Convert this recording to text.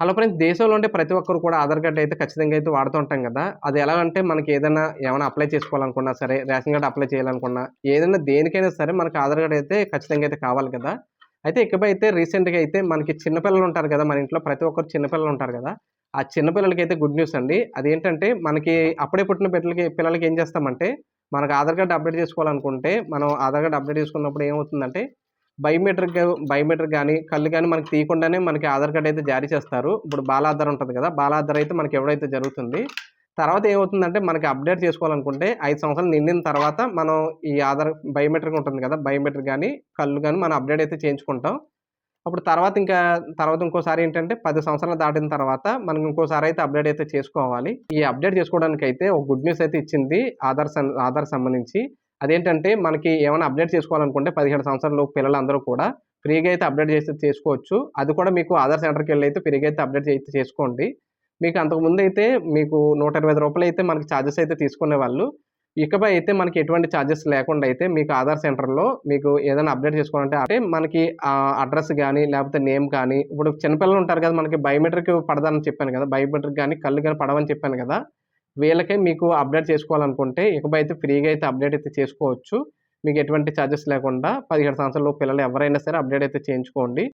Hello friends దేశంలో ఉండే ప్రతి ఒక్కరు కూడా ఆధార్ కార్డ్ అయితే ఖచ్చితంగా అయితే వాడుతూ ఉంటాం కదా. అది ఎలా అంటే మనకి ఏదైనా ఏమైనా అప్లై చేసుకోవాలనుకున్నా సరే రేషన్ కార్డ్ అప్లై చేయాలనుకున్నా ఏదైనా దేనికైనా సరే మనకి ఆధార్ కార్డ్ అయితే ఖచ్చితంగా అయితే కావాలి కదా. అయితే ఇకపై అయితే రీసెంట్గా అయితే మనకి చిన్నపిల్లలు ఉంటారు కదా మన ఇంట్లో ప్రతి ఒక్కరు చిన్నపిల్లలు ఉంటారు కదా. ఆ చిన్నపిల్లలకి అయితే గుడ్ న్యూస్ అండి. అదేంటంటే మనకి అప్పుడే పుట్టిన బిడ్డలకి పిల్లలకి ఏం చేస్తామంటే మనకు ఆధార్ కార్డ్ అప్డేట్ చేసుకోవాలనుకుంటే మనం ఆధార్ కార్డ్ అప్డేట్ చేసుకున్నప్పుడు ఏమవుతుందంటే బయోమెట్రిక్ బయోమెట్రిక్ కానీ కళ్ళు కానీ మనకి తీయకుండానే మనకి ఆధార్ కార్డ్ అయితే జారీ చేస్తారు. ఇప్పుడు బాలాధార్ ఉంటుంది కదా బాలాధార్ అయితే మనకి ఎవడైతే జరుగుతుంది. తర్వాత ఏమవుతుందంటే మనకి అప్డేట్ చేసుకోవాలనుకుంటే ఐదు సంవత్సరాలు నిండిన తర్వాత మనం ఈ ఆధార్ బయోమెట్రిక్ ఉంటుంది కదా బయోమెట్రిక్ కానీ కళ్ళు కానీ మనం అప్డేట్ అయితే చేయించుకుంటాం. అప్పుడు తర్వాత ఇంకా తర్వాత ఇంకోసారి ఏంటంటే పది సంవత్సరాలు దాటిన తర్వాత మనం ఇంకోసారి అయితే అప్డేట్ అయితే చేసుకోవాలి. ఈ అప్డేట్ చేసుకోవడానికి అయితే ఒక గుడ్ న్యూస్ అయితే ఇచ్చింది ఆధార్ ఆధార్ సంబంధించి. అదేంటంటే మనకి ఏమైనా అప్డేట్ చేసుకోవాలనుకుంటే పదిహేడు సంవత్సరాలు పిల్లలందరూ కూడా ఫ్రీగా అయితే అప్డేట్ చేసి చేసుకోవచ్చు. అది కూడా మీకు ఆధార్ సెంటర్కి వెళ్ళి అయితే ఫ్రీగా అయితే అప్డేట్ అయితే చేసుకోండి. మీకు అంతకుముందు అయితే మీకు నూట ఇరవై రూపాయలు అయితే మనకి ఛార్జెస్ అయితే తీసుకునే వాళ్ళు. ఇకపై అయితే మనకి ఎటువంటి ఛార్జెస్ లేకుండా అయితే మీకు ఆధార్ సెంటర్లో మీకు ఏదైనా అప్డేట్ చేసుకోవాలంటే అంటే మనకి అడ్రస్ కానీ లేకపోతే నేమ్ కానీ ఇప్పుడు చిన్నపిల్లలు ఉంటారు కదా మనకి బయోమెట్రిక్ పడదని చెప్పాను కదా బయోమెట్రిక్ కానీ కళ్ళు కానీ పడవని చెప్పాను కదా వీళ్ళకే మీకు అప్డేట్ చేసుకోవాలనుకుంటే ఇకపై అయితే ఫ్రీగా అయితే అప్డేట్ అయితే చేసుకోవచ్చు. మీకు ఎటువంటి ఛార్జెస్ లేకుండా పదిహేడు సంవత్సరాలు పిల్లలు ఎవరైనా సరే అప్డేట్ అయితే చేయించుకోండి.